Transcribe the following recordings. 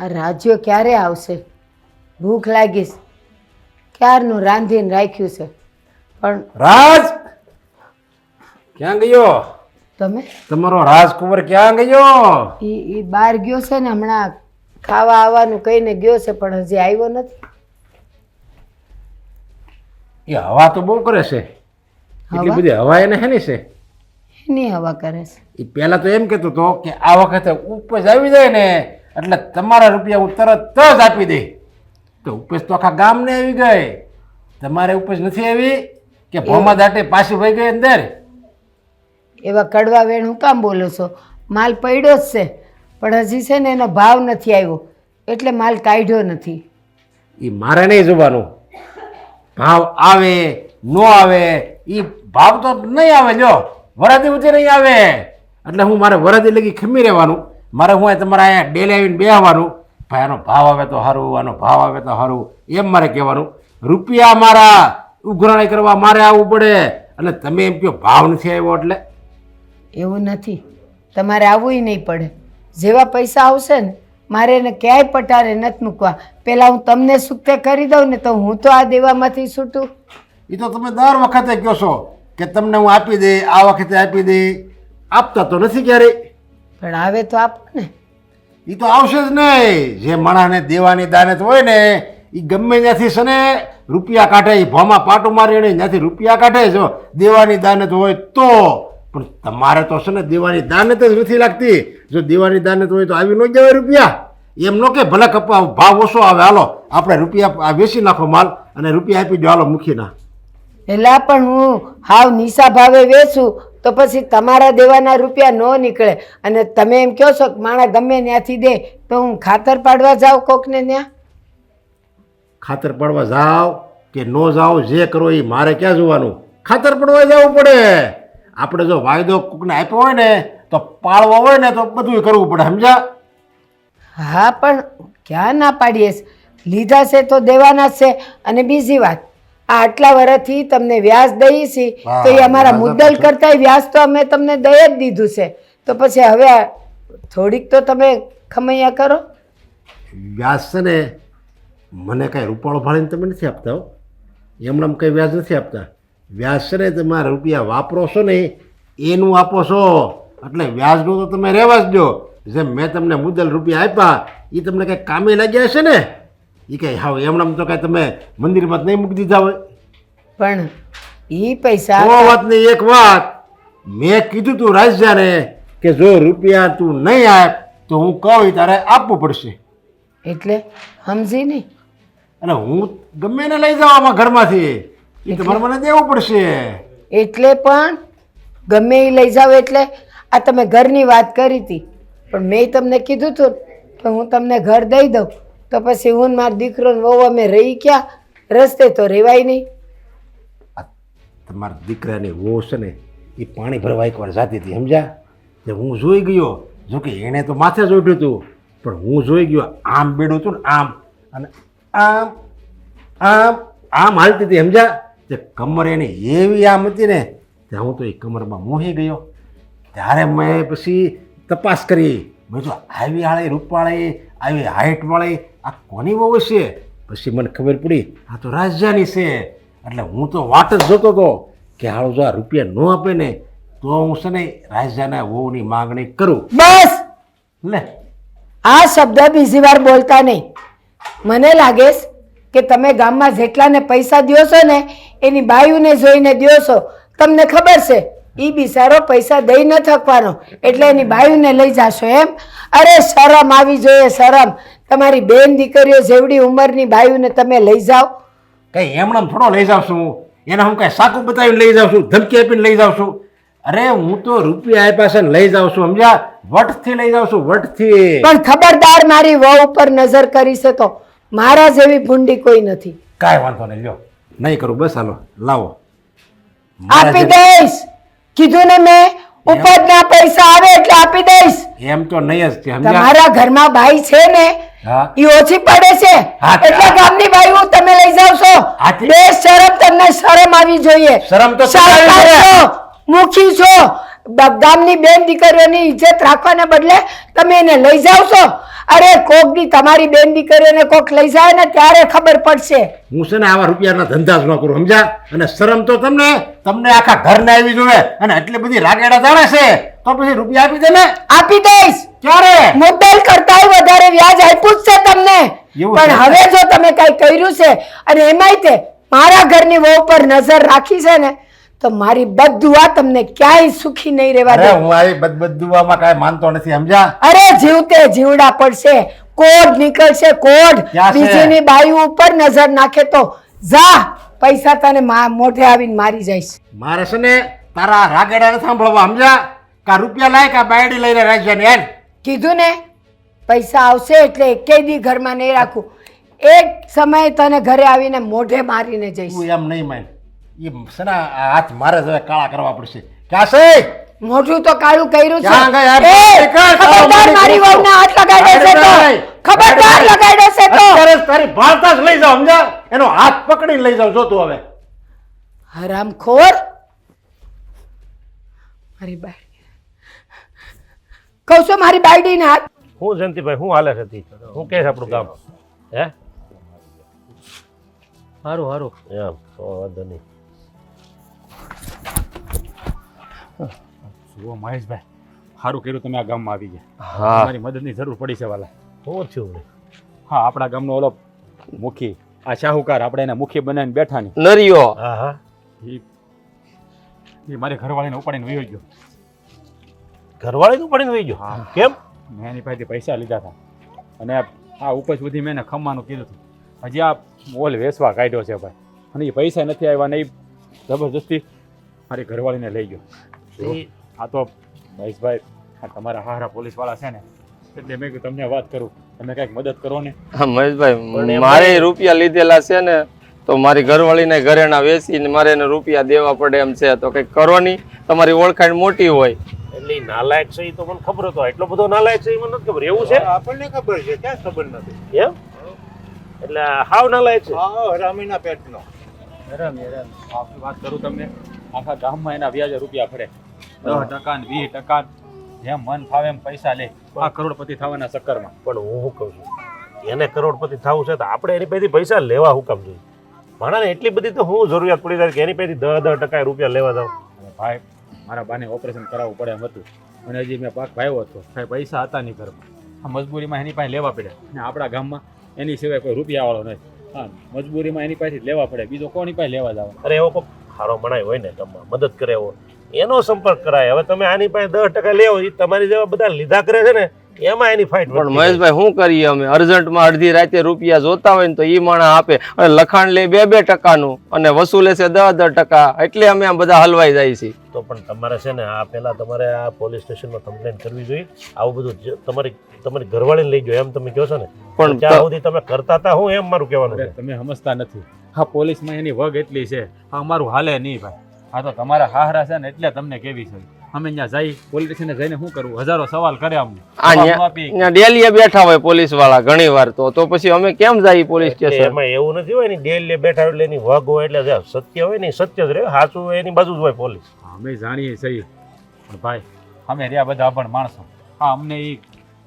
આ રાજ્યો ક્યારે આવશે? ભૂખ લાગીશ. ક્યારનું રાંધીને રાખ્યું છે? પણ રાજ! ક્યાં ગયો? તમે? તમારો રાજકુંવર ક્યાં ગયો? એ એ બહાર ગયો છે ને હમણાં ખાવા આવવાનું કહીને ગયો છે પણ હજી આવ્યો નથી. એ હવા તો બહુ કરે છે. એટલી બધી હવા એને હેની છે? એની હવા કરે છે. એ પહેલા તો એમ કહેતો હતો કે આ વખતે ઉપજ આવી જાય ને એટલે તમારા રૂપિયા હું તરત જ આપી દઈ તો ઉપેશ તો આખા ગામને આવી ગઈ. તમારે ઉપજ નથી આવી કે ભોમા દાટે પાછી ભાઈ ગઈ અંદર? એવા કડવા વેણ હું કામ બોલો છો? માલ પડ્યો જ છે પણ હજી છે ને એનો ભાવ નથી આવ્યો. એટલે માલ કાઢ્યો નથી. એ મારે નહીં જોવાનું. ભાવ આવે ન આવે એ ભાવ તો નહીં આવે જો. વરાદી ઉધી નહીં આવે. એટલે હું મારે વરાદી લગી ખમી રહેવાનું. મારે હું તમારા અહીંયા ડેલી આવીને બેહવાનું? ભાઈ આનો ભાવ આવે તો સારું આનો ભાવ આવે તો સારું એમ મારે કહેવાનું. રૂપિયા મારા ઉઘરાણી કરવા મારે આવવું પડે. અને તમે એમ કહો ભાવ નથી આવ્યો એટલે? એવું નથી. તમારે આવવું નહીં પડે. જેવા પૈસા આવશે ને મારે એને ક્યાંય પટારે નથી મૂકવા. પહેલાં હું તમને સુખતે કરી દઉં ને તો હું તો આ દેવામાંથી છૂટું. એ તો તમે દર વખતે કહો છો કે તમને હું આપી દે આ વખતે આપી દે. આપતા તો નથી ક્યારેય. પણ આવે તો આપો ને એ તો આવશે જ નહીં. જે માણસને દેવાની દાનત હોય ને એ ગમે ત્યાંથી છે ને રૂપિયા કાઢે એ ભોમાં પાટું મારી ને ત્યાંથી રૂપિયા કાઢે જો. દેવાની દાનત હોય તો. પણ તમારે તો છે ને દેવાની દાનત જ નથી લાગતી. જો દેવાની દાનત હોય તો આવી ન જવાય રૂપિયા. એમ ન કે ભલે કપા ભાવ ઓછો આવે. હાલો, આપણે રૂપિયા વેચી નાખો માલ અને રૂપિયા આપી દો હાલો મૂકી ના પેલા પણ હું હાવ નિશા ભાવે વેચું તો પછી તમારા દેવાના રૂપિયા ન નીકળે. અને તમે એમ કહો છો કે માણા ગમે ત્યાંથી દે તો હું ખાતર પાડવા જાઉં કોકને ત્યાં ખાતર પાડવા જાઓ કે ન જાઓ જે કરો એ મારે ક્યાં જોવાનું? ખાતર પડવા જવું પડે. આપણે જો વાયદો કોકને આપ્યો હોય ને તો પાળવો હોય ને તો બધું કરવું પડે સમજા હા પણ ક્યાં ના પાડીએ? લીધા છે તો દેવાના છે. અને બીજી વાત આટલા વર્ષથી તમને વ્યાજ દઈ છી. તો એ અમારા મુદ્દલ કરતા વ્યાજ તો અમે તમને દઈ જ દીધું છે. તો પછી હવે થોડીક તો તમે ખમૈયા કરો. વ્યાસ છે ને મને કાંઈ રૂપાળો ફાળીને તમે નથી આપતા હો. એમણામ કંઈ વ્યાજ નથી આપતા. વ્યાજ છે ને તમારા રૂપિયા વાપરો છો ને એનું આપો છો. એટલે વ્યાજનું તો તમે રહેવા જ દો. જેમ મેં તમને મુદ્દલ રૂપિયા આપ્યા એ તમને કંઈ કામે લાગ્યા હશે ને? એ કહે હા એમણામ તો કાંઈ તમે મંદિરમાં જ નહીં મૂકી દીધા હોય. પણ એ પૈસા સો વાતની એક વાત. મેં કીધું તું રાજ્યાને કે જો રૂપિયા તું નહીં આપ તો હું કહું તારે આપવું પડશે. એટલે સમજી નહીં અને હું ગમે એને લઈ જાઉં આમાં ઘરમાંથી. એ તમારે મને દેવું પડશે. એટલે પણ ગમે એ લઈ જાઓ એટલે આ તમે ઘરની વાત કરી હતી પણ મેં તમને કીધું હતું કે હું તમને ઘર દઈ દઉં. તો પછી હું મારો દીકરો ને વહુ અમે રહી ક્યાં? રસ્તે તો રેવાય નહીં. તમારા દીકરાની વહુ છે ને એ પાણી ભરવા એકવાર જાતી હતી, સમજ્યા? તે હું જોઈ ગયો જો કે એણે તો માથે જ ઉઠ્યું હતું પણ હું જોઈ ગયો, આમ બેડું હતું ને આમ, અને આમ આમ આમ હાલતી હતી, સમજ્યા? તે કમર એની એવી આમ હતી ને, ત્યાં હું તો એ કમરમાં મોહી ગયો. ત્યારે મેં પછી તપાસ કરી. મેં તો આવી હાળી રૂપવાળી આવી હાઇટવાળી આ કોની વહુ છે? પછી મને ખબર પડી આ તો રાજ્યાની છે. એટલે હું તો વાટ જ જોતો હતો કે હાળો જો આ રૂપિયા ન આપે ને તો હું છે ને રાજ્યાના વહુની માગણી કરું. બસ! લે. આ શબ્દ બીજી વાર બોલતા નહીં. મને લાગે કે તમે ગામમાં જેટલાને પૈસા દ્યો છો ને એની બાયુને જોઈને દ્યો છો. તમને ખબર છે એ બિચારો પૈસા દઈ ન થકવાનો. એટલે એની બાયુને લઈ જાશો એમ. અરે શરમ આવી જોઈએ શરમ. તમારી બેન દીકરીઓ જેવડી ઉંમરની બાયુને તમે લઈ જાઓ. કઈ એમણે થોડો લઈ જાઉં છું. એને હું કઈ સાકું બતાવીને લઈ જાઉં છું ધમકી આપીને લઈ જાઉં છું. અરે હું તો રૂપિયા આપ્યા છે લઈ જાઉં છું સમજ્યા? વટથી લઈ જાઉં છું વટથી. પણ ખબરદાર મારી વહુ ઉપર નજર કરી છે તો મારા જેવી ભૂંડી કોઈ નથી. કાંઈ વાંધો નહીં લ્યો. નહીં કરું બસ હાલો લાવો. આપી દઈશ. કીધું ને મેં ઉપજના પૈસા આવે એટલે આપી દઈશ. એમ તો નહીં જ તમારા ઘરમાં બાઈ છે ને હા. એ ઓછી પડે છે. હા, એટલે ગામની બાઈઓ તમે લઈ જાવ છો. હા, બે શરમ તમને શરમ આવી જોઈએ. શરમ તો સરકાર છો મુખી છો ગામની બેન દીકરીઓની ઇજ્જત રાખવાને બદલે તમે એને લઈ જાવ છો? અરે કોક દી તમારી બેન દીકરીઓને કોક લઈ જાય ને ત્યારે ખબર પડશે. હું છે ને આવા રૂપિયાના ધંધા જ ન કરું સમજા અને શરમ તો તમને તમને આખા ઘરને આવી જોવે અને એટલી બધી રાગેડા જાણે છે તો પછી રૂપિયા આપી દે ને? આપી દઈશ. ક્યારે? મુદ્દલ કરતા વધારે વ્યાજ આપ્યું જ છે તમને. પણ હવે જો તમે કઈ કર્યું છે અને એમાંય તે મારા ઘરની વહુ પર નજર રાખી છે ને તો મારી બદુઆ તમને ક્યાંય સુખી નહીં રહેવા દે. હું આવી બદબદુઆમાં કાંઈ માનતો નથી સમજા અરે જીવતે જીવડા પડશે કોડ નીકળશે કોડ બીજીની બાયુ ઉપર નજર નાખે તો જા પૈસા તને મોઢે આવીને મારી જઈશ. મારે છે ને તારા રાગેડા સાંભળવા સમજા કા રૂપિયા લાય કા બાયડી લઈને રાખજે ને કીધું ને પૈસા આવશે એટલે એકેય દી ઘરમાં નહીં રાખું. એક સમયે તને ઘરે આવીને મોઢે મારીને જઈશ. એમ નહીં માન. એ છે હાથ મારે જ હવે કાળા કરવા પડશે. ક્યાં છે? મોઢું તો કાળું કર્યું છે. ખબરદાર મારી. વહુને હાથ લગાડ્યો દેશે તો. ખબરદાર અરે, દેશે તો. અત્યારે તારી ભાળતા જ લઈ જાઓ સમજા એનો હાથ પકડીને લઈ જાવ જો તું હવે. હરામખોર. મારી બાઈ. કહું છું મારી બાયડીને હાથ. હું જયંતિભાઈ હું હાલે હતી હું કે આપણું કામ હે? સારું સારું એમ તો વાંધો નહીં. જુઓ મહેશભાઈ સારું કર્યું તમે આ ગામમાં આવી ગયા. હા. તમારી મદદની જરૂર પડી છે વાલા. થયું હા આપણા ગામનો ઓલો મુખી આ શાહુકાર આપણે એને મુખી બનાવીને બેઠા ને નરિયો. હા હા એ મારે ઘરવાળીને ઉપાડીને વહી ગયો. ઘરવાળીને ઉપાડીને વહી ગયો? હા. કેમ? મેં એની પાસેથી પૈસા લીધા હતા અને આ- ઉપજ સુધી મેં એને ખમવાનું કીધું હતું હજી આ મોલ વેચવા કાઢ્યો છે ભાઈ. અને એ પૈસા નથી આવ્યા ને એ જબરજસ્તી મારી ઘરવાળીને લઈ ગયો. આ તો મહેશભાઈ તમારા હારા પોલીસવાળા છે ને એટલે મેં કીધું તમને વાત કરું. તમે કંઈક મદદ કરો ને. હા, મહેશભાઈ મારે રૂપિયા લીધેલા છે ને તો મારી ઘરવાળીને ઘરેણા વેચીને મારે એને રૂપિયા દેવા પડે એમ છે. તો કંઈક કરો નહીં તમારી ઓળખાણ મોટી હોય. એટલે નાલાયક છે એ તો મને ખબર હતો. એટલો બધો નાલાયક છે એ મને નથી ખબર. એવું છે? આપણને ખબર છે. ક્યાં ખબર નથી. એમ? એટલે હાવ નાલાયક છે. હા હરામીના પેટનો. હરામી હરામી. વાત કરું તમને. આખા ગામમાં એના વ્યાજે રૂપિયા ફરે દસ ટકા ને વીસ ટકા જેમ મન ફાવે એમ પૈસા લે. આ કરોડપતિ થવાના ચક્કરમાં. પણ હું શું કહું છું? એને કરોડપતિ થવું છે તો આપણે એની પાસેથી પૈસા લેવા હું કામ જોઈએ? માણાને એટલી બધી તો હું જરૂરિયાત પડી જાય કે એની પાસેથી દસ દસ ટકા રૂપિયા લેવા જાઉં. ભાઈ મારા બાને ઓપરેશન કરાવવું પડે એમ હતું. અને હજી મેં પાક ભાવ્યો હતો. કાંઈ પૈસા હતા નહીં ઘરમાં. આ મજબૂરીમાં એની પાસે લેવા પડે ને આપણા ગામમાં એની સિવાય કોઈ રૂપિયાવાળો નહીં. હા મજબૂરીમાં એની પાસેથી લેવા પડે. બીજો કોની પાસે લેવા જવા? અરે એવો કોઈ સારો મણાય હોય ને ગામમાં. મદદ કરે એવો. એનો સંપર્ક કરાય. હવે તમે આની પાસે દસ ટકા લેવો એ તમારી જેવા બધા લીધા કરે છે ને એમાં એની ફાઇટ પણ મહેશભાઈ શું કરીએ અમે? અર્જન્ટમાં અડધી રાતે રૂપિયા જોતા હોય ને તો એ માણા આપે. અને લખાણ લે બે બે ટકાનું અને વસૂલે છે દસ દસ ટકા. એટલે અમે આમ બધા હલવાઈ જાય છે તો પણ તમારે છે ને આ પહેલાં તમારે આ પોલીસ સ્ટેશનમાં કમ્પ્લેન કરવી જોઈએ. આવું બધું તમારી તમારી ઘરવાળીને લઈ ગયો એમ તમે કહો છો ને. પણ ત્યાં સુધી તમે કરતા હતા હું એમ મારું કહેવાનું છે. તમે સમજતા નથી. હા પોલીસમાં એની વગ એટલી છે. અમારું હાલે નહીં ભાઈ. હા તો તમારા હાહરા છે ને એટલે તમને કેવી છે. અમે ત્યાં જઈ પોલીસ સ્ટેશને જઈને શું કરવું? હજારો સવાલ કર્યા. ત્યાં ડેલીએ બેઠા હોય પોલીસવાળા ઘણી વાર તો. તો પછી અમે કેમ જઈએ પોલીસ સ્ટેશન? એમાં એવું નથી હોય ને ડેલી બેઠા હોય એટલે એની વગ હોય એટલે સત્ય હોય ને સત્ય જ રહે. સાચું હોય એની બાજુ જ હોય પોલીસ. અમે જાણીએ છીએ. પણ ભાઈ અમે રહ્યા બધા પણ માણસો. હા અમને એ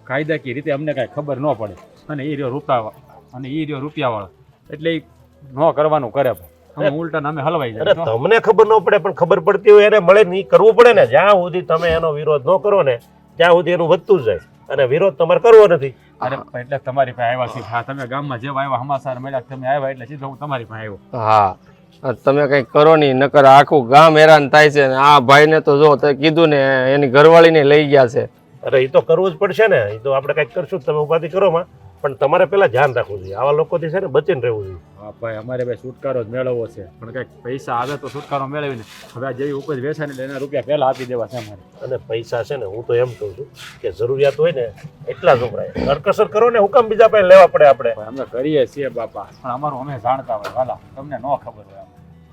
કાયદાકીય રીતે અમને કાંઈ ખબર ન પડે. અને એ રહ્યો રૂપા અને એ રહ્યો રૂપિયાવાળો. એટલે એ ન કરવાનું કરે ભાઈ અમે ઉલટા અમે હલવાઈ અરે તમને ખબર ન પડે પણ ખબર પડતી હોય એને મળે ને ઈ કરવું પડે ને. જ્યાં સુધી તમે એનો વિરોધ ન કરો ને ત્યાં સુધી એનું વધતું જાય. અને વિરોધ તમારે કરવો નથી. અરે એટલે તમારી પાસે આવ્યા છીએ. હા તમે ગામમાં જેવા આવ્યા હમાસાર મળ્યા તમે આવ્યા એટલે સીધો હું તમારી પાસે આવ્યો. હા. તમે કઈ કરો નહીં નકર આખું ગામ હેરાન થાય છે ને. આ ભાઈને તો જો તે કીધું ને એની ઘરવાળીને લઈ ગયા છે. અરે એ તો કરવું જ પડશે ને. એ તો આપણે કંઈક કરશું તમે ઉપાધિ કરો માં. પણ તમારે પહેલા ધ્યાન રાખવું જોઈએ. આવા લોકોથી છે ને બચીને રહેવું જોઈએ. હા ભાઈ અમારે ભાઈ છુટકારો જ મેળવવો છે. પણ કંઈક પૈસા આવે તો છુટકારો મેળવીને હવે આ જેવી ઉપજ વેચાય ને એના રૂપિયા પહેલાં આપી દેવા છે અમારે. અને પૈસા છે ને હું તો એમ કહું છું કે જરૂરિયાત હોય ને એટલા જ ઉપરાય કરકસર કરો ને હુકમ બીજા પાસે લેવા પડે આપણે. અમે કરીએ છીએ બાપા. પણ અમારું અમે જાણતા હોય. વાલા તમને ન ખબર હોય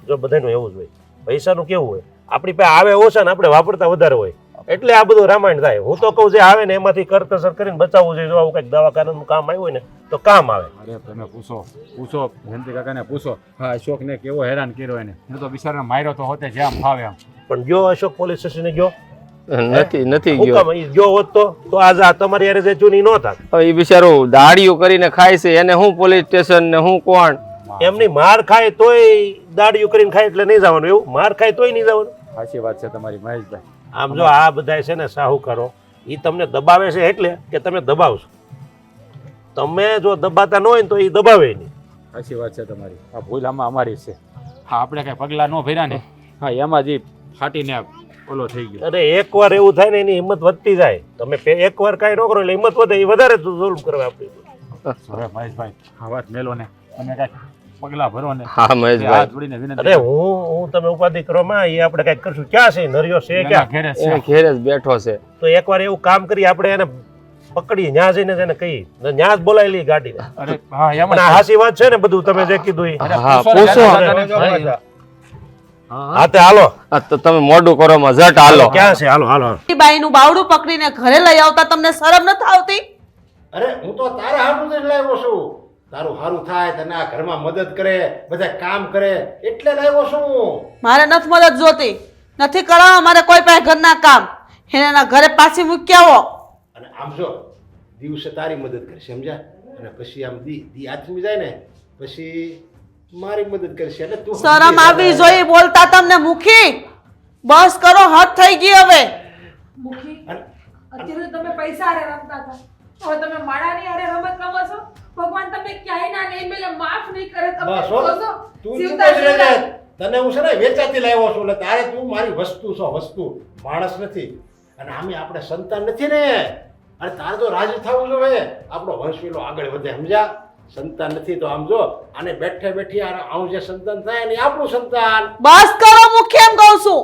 જો બધાનું એવું જ હોય. પૈસાનું કેવું હોય? આપણી પાસે આવે ઓછા ને આપણે વાપરતા વધારે હોય. એટલે આ બધું રામાયણ થાય. હું તો કહું જે આવે ને એમાંથી કરકસર કરીને બચાવવું જોઈએ. જો આવું કંઈક દવાખાનાનું કામ આવ્યું હોય ને તો કામ આવે. અરે તમે પૂછો. પૂછો જયંતિ કાકાને પૂછો. હા અશોકને કેવો હેરાન કર્યો એને? હું તો બિચારાને માર્યો તો હોતે જેમ ફાવે આમ. પણ ગયો અશોક પોલીસ સ્ટેશને ગયો? નથી નથી ગયો. ગયો હોત તો? તો આજ આ તમારી યારે જે ચૂની ન થાત. હવે એ બિચારો દાડીઓ કરીને ખાય છે. એને હું પોલીસ સ્ટેશન ને હું કોણ? એમની માર ખાય તોય દાડીઓ કરીને ખાય એટલે નહીં જવાનું એવું? માર ખાય તોય નહીં જવાનું? સાચી વાત છે તમારી મહેશભાઈ. આમ જો આ બધા છે ને સાહુકારો એ તમને દબાવે છે એટલે કે તમે દબાવશો. તમે જો દબાતા ન હોય ને તો એ દબાવે નહીં. સાચી વાત છે તમારી. આ ભૂલ આમાં અમારી જ છે. હા આપણે કઈ પગલાં ન ભર્યા ને? હા એમાં જે ફાટીને ઓલો થઈ ગયો. અરે એકવાર એવું થાય ને એની હિંમત વધતી જાય. તમે એકવાર કાંઈ ન કરો એટલે હિંમત વધે એ વધારે જુલ્મ કરવા આપણી હવે મહેશભાઈ આ વાત મેલો ને તમે કાંઈક પગલાં ભરો ને હા મહેશભાઈ. હાથ જોડીને વિનંતી અરે હું હું તમે ઉપાધિ કરો માં એ આપણે કંઈક કરશું. ક્યાં છે? નરિયો છે ક્યાં? ઘેરે છે. ઘેરે જ બેઠો છે. તો એકવાર એવું કામ કરી આપણે એને પકડી ન્યા જઈને જેને કહી. ન્યા જ બોલાવી લઈ ગાડીને. અરે હા એમ હાસી વાત છે ને બધું તમે જે કીધું હા પૂછો હાલો. તો તમે મોઢું કરો માં ઝટ હાલો ક્યાં છે? હાલો હાલો બાવડું પકડીને ઘરે લઈ આવતા તમને શરમ નથી આવતી? અરે હું તો તારા જ લાવ્યો છું. તારું સારું થાય તને આ ઘરમાં મદદ કરે બધા કામ કરે એટલે લાવ્યો છું. મારે નથી મદદ જોતી. નથી કરાવવા મારે કોઈ પાસે ઘરના કામ. એને એના ઘરે પાછી મૂકી આવો. અને આમ જો દિવસે તારી મદદ કરશે સમજ્યા? અને પછી આમ દી દી આથમી જાય ને પછી મારી મદદ કરશે. એટલે તું શરમ આવી જોઈ જોઈએ બોલતા તમને મૂકી બસ કરો હદ થઈ ગઈ હવે. મુખી અત્યારે તમે પૈસા રમતા હતા. હવે તમે માળાની આડે રમત રમો છો? ભગવાન તમને ક્યાંય ના નહીં મેલે માફ નહીં કરે તમે બસ હો. જોશો. તું જીવતા ચૂપ જ રહેજે. તને હું છે ને વેચાતી લાવ્યો છું એટલે તારે તું મારી વસ્તુ છો વસ્તુ. માણસ નથી. અને આમે આપણે સંતાન નથી ને. અને તારે તો રાજી થવું જોઈએ આપણો વંશ પેલો આગળ વધે સમજ્યા? સંતાન નથી તો આમ જો આને બેઠે બેઠી આને જે સંતાન થાય ને એ આપણું સંતાન. બસ કરો હું કેમ કહું છું?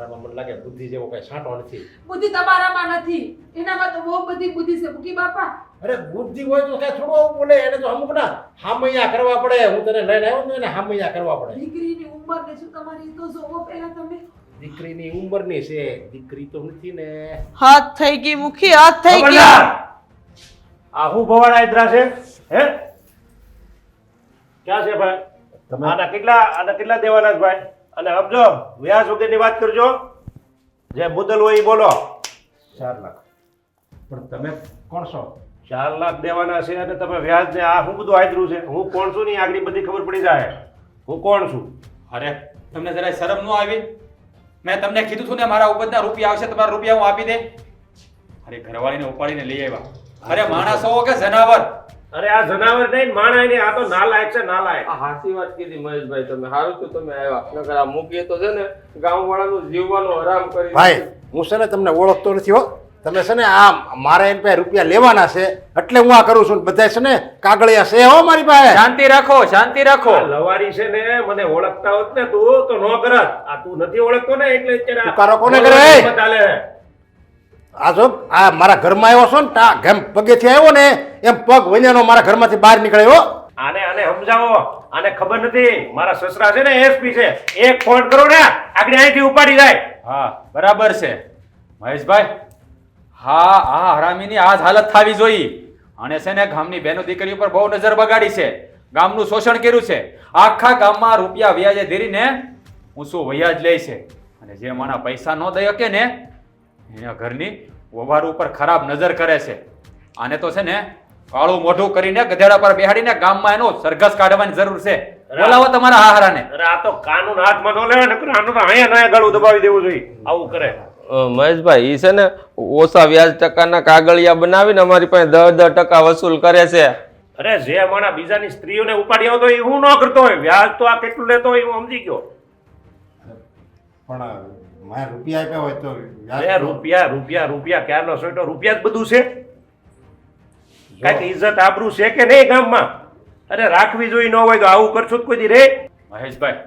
તારામાં મને લાગે બુદ્ધિ જેવો કઈ છાંટો નથી. બુદ્ધિ તમારામાં નથી. એનામાં તો બહુ બધી બુદ્ધિ છે બુકી બાપા. અરે બુદ્ધિ હોય તો કઈ થોડું આવું બોલે એને તો અમુક ના હામૈયા કરવા પડે. હું તને લઈને આવ્યો ને એને હામૈયા કરવા પડે. દીકરીની ઉંમર ને શું તમારી તો જોવો પહેલા તમે. દીકરીની ઉંમરની છે. દીકરી તો નથી ને. હાથ થઈ ગઈ મુખી હાથ થઈ ગઈ! આ હું ભવાડા ઇદ્રા છે? હે? ક્યાં છે ભાઈ? આના કેટલા આના કેટલા દેવાના છે ભાઈ? અને સમજો વ્યાજ વગેરેની વાત કરજો. જે મુદલ હોય એ બોલો. ચાર લાખ. પણ તમે કોણ છો? ચાર લાખ દેવાના છે અને તમે વ્યાજ ને આ શું બધું આદરું છે. હું કોણ છું ની આગળ બધી ખબર પડી જાય. હું કોણ છું? અરે તમને જરાય શરમ ન આવી? મેં તમને કીધું હતું ને મારા ઉપરના રૂપિયા આવશે તમારા રૂપિયા હું આપી દે. અરે ઘરવાળીને ઉપાડીને લઈ આવ્યા. અરે માણસ હોવો કે જનાવર? અરે આ જનાવર નહીં માણા ને આ તો નાલાયક છે નાલાયક. આ હાચી વાત કીધી મહેશભાઈ તમે. સારું થયું તમે આવ્યા. નકર આ મૂકીએ તો છે ને ગામ વાળાનું જીવવાનું હરામ કરી ભાઈ હું છે ને તમને ઓળખતો નથી હો. તમે છે ને આ મારે એની પાસે રૂપિયા લેવાના છે એટલે હું આ કરું છું બધા છે ને કાગળિયા છે હો મારી પાસે. શાંતિ રાખો શાંતિ રાખો. લવારી છે ને મને ઓળખતા હોત ને તું તો નો કરત. આ તું નથી ઓળખતો ને એટલે તુકારો કોને કરે? આ જો આ મારા ઘરમાં આવ્યો છો ને તા ઘેમ પગેથી આવ્યો ને એમ પગ વન્યાનો મારા ઘરમાંથી બહાર નીકળ્યો. હો. આને આને સમજાવો. આને ખબર નથી. મારા સસરા છે ને એસપી છે. એક ફોન કરો ને આગળ અહીંથી ઉપાડી જાય. હા બરાબર છે. મહેશભાઈ હા આ હરામીની આ જ હાલત થવી જોઈએ. અને છે ને ગામની બહેનો દીકરી ઉપર બહુ નજર બગાડી છે. ગામનું શોષણ કર્યું છે. આખા ગામમાં રૂપિયા વ્યાજે ધીરીને ઊંચું વ્યાજ લે છે. અને જે મારા પૈસા ન દઈ શકે ને એના ઘરની વવાર ઉપર ખરાબ નજર કરે છે. આને તો છે ને કાળું મોઢું કરીને ગધેડા પર બેહાડીને ગામમાં એનો સરઘસ કાઢવાની જરૂર છે. બોલાવો તમારા હારાને અરે આ તો કાનૂન હાથમાં ન લેવાય નકર આનું તો અહીંયા નયા ગળું દબાવી દેવું જોઈએ. આવું કરે. મહેશભાઈ ઈ છે ને ઓછા વ્યાજ ટકાના કાગળિયા બનાવીને અમારી પાસે દસ દસ ટકા વસૂલ કરે છે. અરે જે માણા બીજાની સ્ત્રીઓને ઉપાડી આવતો હોય એ હું ન કરતો હોય. વ્યાજ તો આ કેટલું લેતો હોય હું સમજી ગયો. પણ મારે રૂપિયા આપ્યા હોય તો વ્યાજ રૂપિયા રૂપિયા રૂપિયા ક્યારનો સોયટો? રૂપિયા જ બધું છે? કાંઈક ઇજ્જત આબરૂ છે કે નહીં ગામમાં? અરે રાખવી જોઈ ન હોય તો આવું કરશો જ કોઈ રે. મહેશભાઈ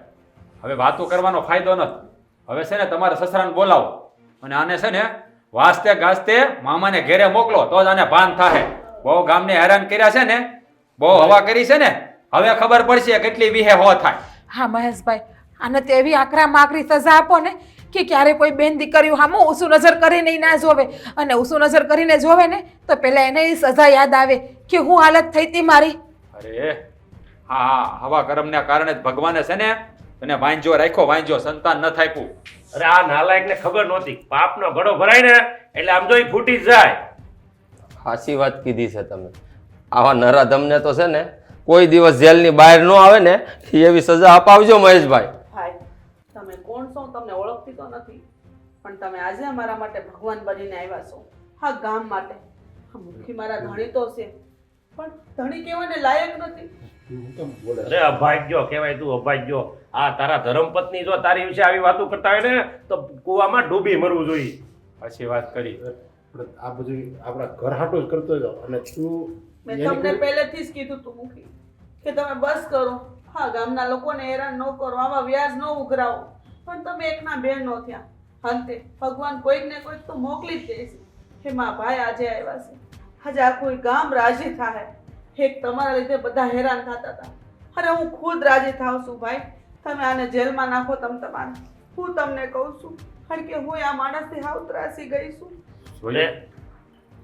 હવે વાતો કરવાનો ફાયદો નથી. હવે છે ને તમારા સસરાને બોલાવો. અને આને છે ને વાસ્તે ગાસ્તે મામાને ઘેરે મોકલો તો જ આને ભાન થાય બહુ ગામને હેરાન કર્યા છે ને બહુ હવા કરી છે ને હવે ખબર પડશે કેટલી વિહે હો થાય. હા મહેશભાઈ આને તેવી એવી આકરામાં આકરી સજા આપો ને કે ક્યારે કોઈ બેન દીકરીઓ હામો ઊંસું નજર કરીને ના જોવે. અને ઊંસું નજર કરીને જોવે ને તો પહેલાં એને એ સજા યાદ આવે કે હું હાલત થઈ હતી મારી. અરે હા હા હવા કરમને કારણે જ ભગવાને છે ને અને વાંજો રાખ્યો વાંજો સંતાન ન થાપ્યું. અરે આ નાલાયકને ખબર નહોતી. પાપનો ઘડો ભરાય ને એટલે આમ તો એ ફૂટી જ જાય. સાચી વાત કીધી છે તમે. આવા નરાધમને તો છે ને કોઈ દિવસ જેલની બહાર ન આવે ને એવી સજા અપાવજો મહેશભાઈ. કોણ છો તમને ઓળખતી તો નથી પણ તમે આજે અમારા માટે ભગવાન બનીને આવ્યા છો હા ગામ માટે. મુખી મારા ધણી તો છે પણ ધણી કહેવાને લાયક નથી. અરે અભાગ્યો કહેવાય તું અભાગ્યો. આ તારા ધર્મપત્ની જો તારી વિશે આવી વાતો કરતા હોય ને તો કુવામાં ડૂબી મરવું જોઈએ. પછી વાત કરી. આ બધું આપણા ઘર હાટો જ કરતો હતો અને તું મેં તમને પહેલેથી જ કીધું તું મુખી કે તમે બસ કરો. હા ગામના લોકોને હેરાન ન કરો આવા વ્યાજ ન ઉઘરાવો. પણ તમે એકના બે નો થયા. અંતે ભગવાન કોઈક ને કોઈક તો મોકલી જ દેશે હે મા ભાઈ, આજે આવ્યા છે. આજે કોઈ ગામ રાજી થાય. એક તમારા લીધે બધા હેરાન થતા હતા. અરે હું ખુદ રાજી થાઉં છું ભાઈ. તમે આને જેલમાં નાખો તમ તમારે. હું તમને કહું છું કારણ કે હું આ માણસથી હાવ ત્રાસી ગઈ છું. જોયું?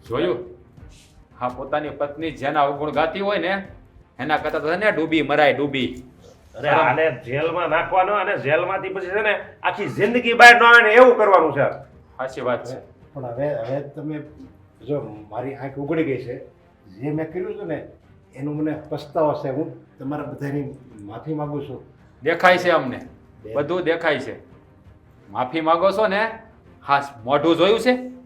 જોયું? હા, પોતાની પત્ની જેના અવગુણ ગાતી હોય ને, એના કરતા તો ને ડૂબી, મરાય ડૂબી. અરે આને જેલમાં નાખવાનો અને જેલમાંથી પછી છે ને આખી જિંદગી બહાર ન આવે ને એવું કરવાનું છે. સાચી વાત છે. પણ હવે હવે તમે જો મારી આંખ ઉગડી ગઈ છે. જે મેં કર્યું છે ને એનું મને પસ્તાવો છે. હું તમારા બધાની માફી માંગુ છું. દેખાય છે અમને. બધું દેખાય છે. માફી માંગો છો ને હા મોઢું જોયું છે છે?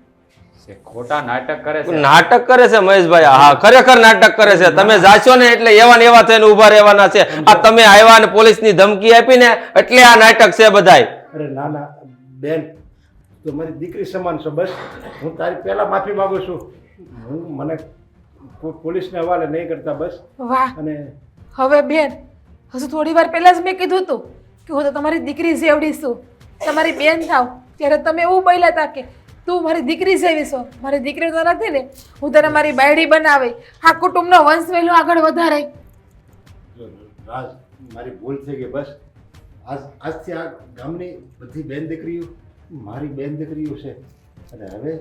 ખોટા નાટક કરે છે. નાટક કરે છે મહેશભાઈ. હા ખરેખર નાટક કરે છે. તમે જાશો ને એટલે એવા ને એવા થઈને ઊભા રહેવાના છે. આ તમે આવ્યા ને પોલીસની ધમકી આપી ને એટલે આ નાટક છે બધાય. અરે ના ના બેન તો મારી દીકરી સમાન છો બસ. હું તારી પહેલા માફી માંગુ છું. હું મને પોલીસને હવાલે નહીં કરતા બસ. વાહ. અને હવે બેન હજુ થોડી વાર પહેલા જ મેં કીધું હતું કે હું તો તમારી દીકરી જેવડી છું. તમારી બેન થાવ ત્યારે તમે એવું બોલ્યા હતા કે તું મારી દીકરી જેવી છો. મારી દીકરી તો નથી ને. હું તને મારી બાયડી બનાવી. આ કુટુંબનો વંશ વહેલો આગળ વધારે. જો રાજ મારી ભૂલ થઈ ગઈ બસ. આજ આજથી આ ગામની બધી બેન દીકરીઓ મારી બેન દીકરીઓ છે. અને હવે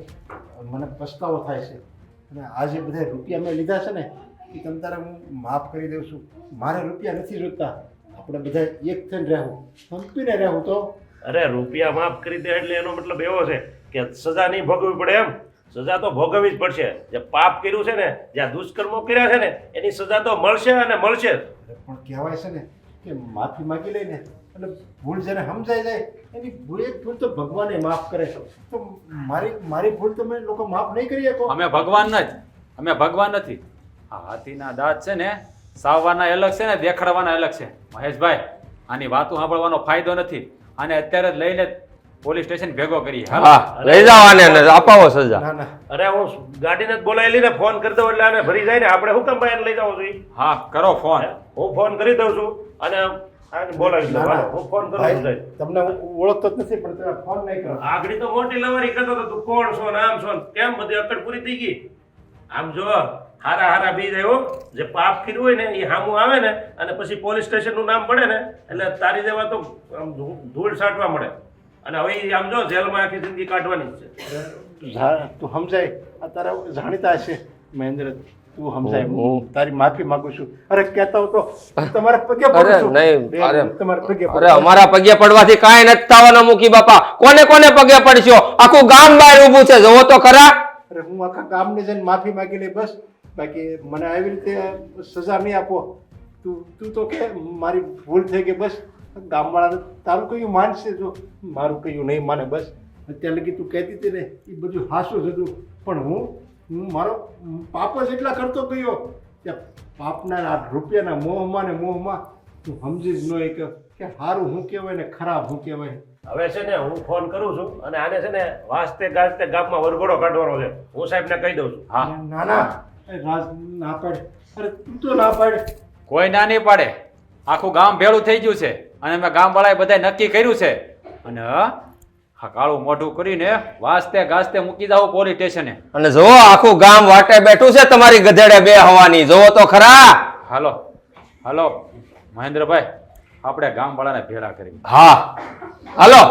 મને પસ્તાવો થાય છે. અને આ જે બધા રૂપિયા મેં લીધા છે ને એ તમ તારે હું માફ કરી દઉં છું. મારે રૂપિયા નથી જોતા આપણે બધા એક થઈને રહેવું. સંપીને રહેવું તો. અરે રૂપિયા માફ કરી દે એટલે એનો મતલબ એવો છે. કે સજા નહીં ભોગવવી પડે એમ. સજા તો ભોગવવી જ પડશે. જે પાપ કર્યું છે ને જ્યાં દુષ્કર્મો કર્યા છે ને એની સજા તો મળશે અને મળશે પણ કહેવાય છે ને કે માફી માગી લઈને એટલે ભૂલ જેને સમજાઈ જાય એની ભૂલ એક ભૂલ તો ભગવાને માફ કરે છે. તો મારી મારી ભૂલ તમે લોકો માફ નહીં કરી શકો. અમે ભગવાન જ અમે ભગવાન નથી. આ હાથીના દાંત છે ને સાવવાના અલગ છે ને દેખાડવાના અલગ છે. મહેશભાઈ આની વાતો સાંભળવાનો ફાયદો નથી. આને અત્યારે જ લઈને પોલીસ સ્ટેશન ભેગો કરી હા લઈ જાવ આને અપાવો સજા. ના ના. અરે હું ગાડીને બોલાવી ને ફોન કરી દઉં એટલે આને ભરી જાય ને. આપણે શું કામ ભાઈ લઈ જાવ છું હા કરો ફોન. હું? ફોન કરી દઉં છું અને આને બોલાવી. હાલો, હું ફોન કરું છું ભાઈ, સાહેબ. તમને ઓળખતો જ નથી પણ તમે ફોન નહીં કરો. આગળ તો મોટી લવારી કરતો હતો. તું કોણ છો આમ છો કેમ બધી અકડ પૂરી થઈ ગઈ? આમ જો હારા હારા બીજ આવ્યો. જે પાપ કર્યું હોય ને એ સામું આવે ને અને પછી પોલીસ સ્ટેશનનું નામ પડે ને એટલે તારી જેવા તો ધૂળ સાટવા મળે. અને હવે આમ જો જેલમાં આખી જિંદગી કાઢવાની જ છે. તું સમજાય. આ તારા જાણીતા છે મહેન્દ્ર. તું સમજાય. હું- તારી માફી માંગુ છું. અરે કહેતા તો તમારા પગે અરે પડું છું. નહીં, અરે. તમારા પગે અરે અમારા પગે પડવાથી કાંઈ નથી થવાનું મૂકી બાપા. કોને કોને પગે પડશો? આખું ગામ બહાર ઊભું છે. જોવો તો ખરા. અરે હું આખા ગામને જઈને માફી માંગી લઈ બસ. બાકી મને આવી રીતે સજા નહીં આપો. તું તું તો કે મારી ભૂલ થઈ ગઈ બસ. ગામવાળાને તારું કયું માનશે જો મારું કયું નહીં માને બસ. અત્યારે લગી તું કહેતી હતી ને એ બધું હાસું જ હતું. પણ હું હું મારો પાપ જ એટલા કરતો ગયો કે પાપના આ રૂપિયાના મોહમાં ને મોહમાં તું સમજી જ નહીં કે કે સારું હું કહેવાય ને ખરાબ હું કહેવાય. હવે છે ને હું ફોન કરું છું અને આને છે ને વાસ્તે ગાજતે ગામમાં વરઘોડો કાઢવાનો છે. હું સાહેબને કહી દઉં છું. હા. ના ના. એ રાજ ના પાડે. અરે તું તો ના પાડે. કોઈ ના નહીં પાડે. આખું ગામ ભેળું થઈ ગયું છે. અને અમે ગામવાળાએ બધાએ નક્કી કર્યું છે. અને હા કાળું મોઢું કરીને વાસ્તે ગાસ્તે મૂકી જાવ પોલીસ સ્ટેશને. અને જોવો આખું ગામ વાટે બેઠું છે તમારી ગધેડે બે હવાની. જોવો તો ખરા. હાલો હાલો મહેન્દ્રભાઈ આપણે ગામવાળાને ભેળા કરી. હા હાલો.